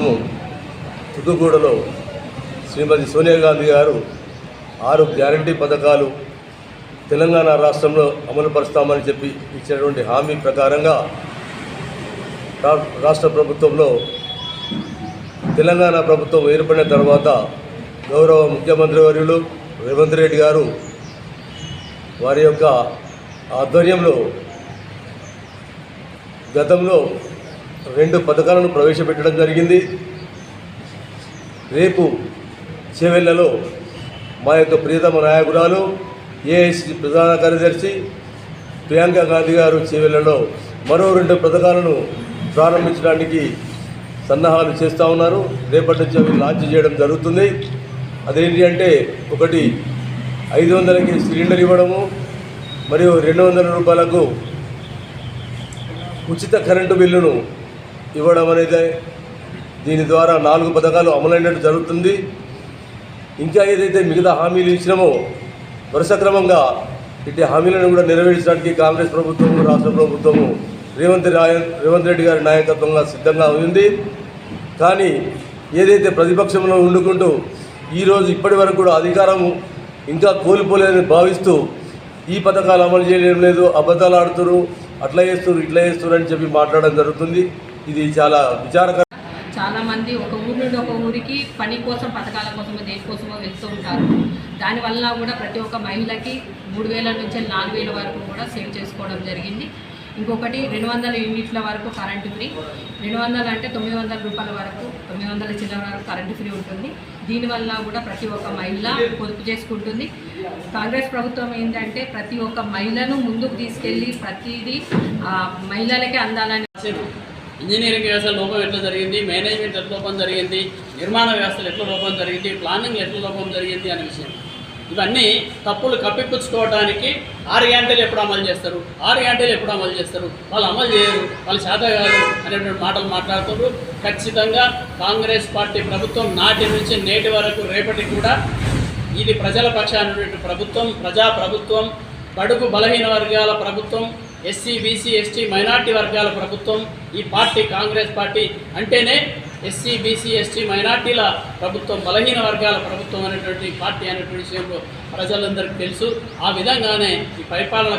పూర్వము తుదుగూడలో శ్రీమతి సోనియా గాంధీ గారు ఆరు గ్యారంటీ పథకాలు తెలంగాణ రాష్ట్రంలో అమలు పరుస్తామని చెప్పి ఇచ్చినటువంటి హామీ ప్రకారంగా రా- రాష్ట్ర ప్రభుత్వంలో తెలంగాణ ప్రభుత్వం ఏర్పడిన తర్వాత గౌరవ ముఖ్యమంత్రి వర్యులు రేవంత్ రెడ్డి గారు వారి యొక్క ఆధ్వర్యంలో గతంలో రెండు పథకాలను ప్రవేశపెట్టడం జరిగింది. రేపు చేవెళ్ళలో మా యొక్క ప్రియతమ నాయకురాలు ఏఐసి ప్రధాన కార్యదర్శి ప్రియాంక గాంధీ గారు చేవెళ్ళలో మరో రెండు పథకాలను ప్రారంభించడానికి సన్నాహాలు చేస్తూ ఉన్నారు. రేపటి నుంచి అవి లాంచ్ చేయడం జరుగుతుంది. అదేంటి అంటే ఒకటి ఐదు వందలకి సిలిండర్ ఇవ్వడము మరియు రెండు వందల రూపాయలకు ఉచిత కరెంటు బిల్లును ఇవ్వడం అనేది దీని ద్వారా నాలుగు పథకాలు అమలైనట్టు జరుగుతుంది. ఇంకా ఏదైతే మిగతా హామీలు ఇచ్చినామో వరుస క్రమంగా ఇట్టి హామీలను కూడా నెరవేర్చడానికి కాంగ్రెస్ ప్రభుత్వము రాష్ట్ర ప్రభుత్వము రేవంత్ రాయ రేవంత్ రెడ్డి గారి నాయకత్వంగా సిద్ధంగా ఉంది. కానీ ఏదైతే ప్రతిపక్షంలో ఉండుకుంటూ ఈరోజు ఇప్పటి వరకు కూడా అధికారం ఇంకా కోల్పోలేదని భావిస్తూ ఈ పథకాలు అమలు చేయడం లేదు అబద్ధాలు ఆడుతురు అట్లా చేస్తున్నారు ఇట్లా చేస్తున్నారు అని చెప్పి మాట్లాడడం జరుగుతుంది. ఇది చాలా విచారకర చాలామంది ఒక ఊరి నుండి ఒక ఊరికి పని కోసం పథకాల కోసమో దేనికోసమో వెళ్తూ ఉంటారు. దానివల్ల కూడా ప్రతి ఒక్క మహిళకి మూడు వేల నుంచి నాలుగు వేల వరకు కూడా సేవ్ చేసుకోవడం జరిగింది. ఇంకొకటి రెండు వందల యూనిట్ల వరకు కరెంటు ఫ్రీ. రెండు వందలు అంటే తొమ్మిది వందల రూపాయల వరకు తొమ్మిది వందల చిల్లర వరకు కరెంటు ఫ్రీ ఉంటుంది. దీనివల్ల కూడా ప్రతి ఒక్క మహిళ పొదుపు చేసుకుంటుంది. కాంగ్రెస్ ప్రభుత్వం ఏంటంటే ప్రతి ఒక్క మహిళను ముందుకు తీసుకెళ్ళి ప్రతిదీ మహిళలకే అందాలని ఇంజనీరింగ్ వ్యవస్థ లోపం ఎట్లా జరిగింది? మేనేజ్మెంట్ ఎట్లా లోపం జరిగింది? నిర్మాణ వ్యవస్థలు ఎట్లా లోపం జరిగింది? ప్లానింగ్ ఎట్లా లోపం జరిగింది అనే విషయం. ఇవన్నీ తప్పులు కప్పిపుచ్చుకోవడానికి ఆరు గంటలు ఎప్పుడు అమలు చేస్తారు? ఆరు గంటలు ఎప్పుడు అమలు చేస్తారు? వాళ్ళు అమలు చేయరు. వాళ్ళు చేత కాదు అనేటువంటి మాటలు మాట్లాడుతున్నారు ఖచ్చితంగా కాంగ్రెస్ పార్టీ ప్రభుత్వం నాటి నుంచి నేటి వరకు రేపటి కూడా ఇది ప్రజల పక్షానటువంటి ప్రభుత్వం ప్రజా ప్రభుత్వం బడుగు బలహీన వర్గాల ప్రభుత్వం ఎస్సీ బీసీ ఎస్టీ మైనార్టీ వర్గాల ప్రభుత్వం ఈ పార్టీ కాంగ్రెస్ పార్టీ అంటేనే ఎస్సీ బీసీ ఎస్టీ మైనార్టీల ప్రభుత్వం బలహీన వర్గాల ప్రభుత్వం అనేటువంటి పార్టీ అనేటువంటి విషయంలో ప్రజలందరికీ తెలుసు. ఆ విధంగానే ఈ పరిపాలన